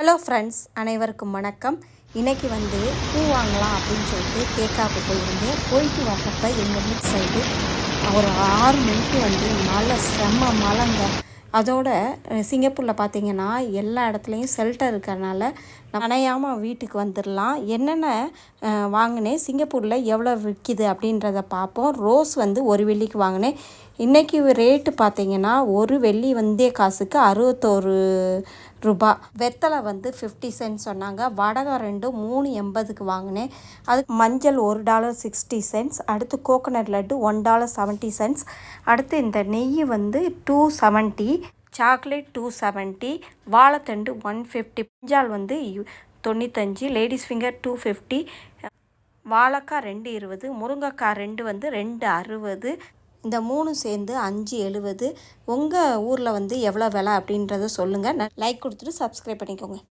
Hello friends அனைவருக்கும் வணக்கம். இன்றைக்கி வந்து பூ வாங்கலாம் அப்படின்னு சொல்லிட்டு தேக்காப்பு போயிருந்தேன். போயிட்டு வரப்போ எங்கள் வீட்டு சைடு ஒரு ஆறு மணிக்கு வந்து மழை செம்ம மழைங்க அதோட சிங்கப்பூரில் பார்த்தீங்கன்னா எல்லா இடத்துலையும் ஷெல்டர் இருக்கிறனால நனையாமல் வீட்டுக்கு வந்துடலாம் என்னென்ன வாங்கினேன் சிங்கப்பூரில் எவ்வளோ விற்கிது அப்படின்றத பார்ப்போம் ரோஸ் வந்து ஒரு வெள்ளிக்கு வாங்கினேன். இன்றைக்கி ரேட்டு பார்த்தீங்கன்னா ஒரு வெள்ளி வந்தே காசுக்கு அறுபத்தோரு ரூபா. வெத்தலை வந்து ஃபிஃப்டி சென்ட் சொன்னாங்க. வடகம் ரெண்டு மூணு எண்பதுக்கு வாங்கினேன். அதுக்கு மஞ்சள் ஒரு டாலர் சிக்ஸ்டி சென்ட்ஸ் அடுத்து coconut laddu one dollar seventy cents அடுத்து இந்த நெய் வந்து two seventy chocolate two seventy வாழைத்தண்டு ஒன் ஃபிஃப்டி பிஞ்சால் வந்து தொண்ணூத்தஞ்சு லேடிஸ் ஃபிங்கர் டூ ஃபிஃப்டி வாழைக்காய் ரெண்டு இருபது முருங்கைக்காய் ரெண்டு வந்து ரெண்டு அறுபது இந்த மூணு சேர்ந்து அஞ்சு எழுபது. உங்கள் ஊரில் வந்து எவ்வளோ விலை அப்படின்றத சொல்லுங்கள் லைக் கொடுத்துட்டு சப்ஸ்கிரைப் பண்ணிக்கோங்க.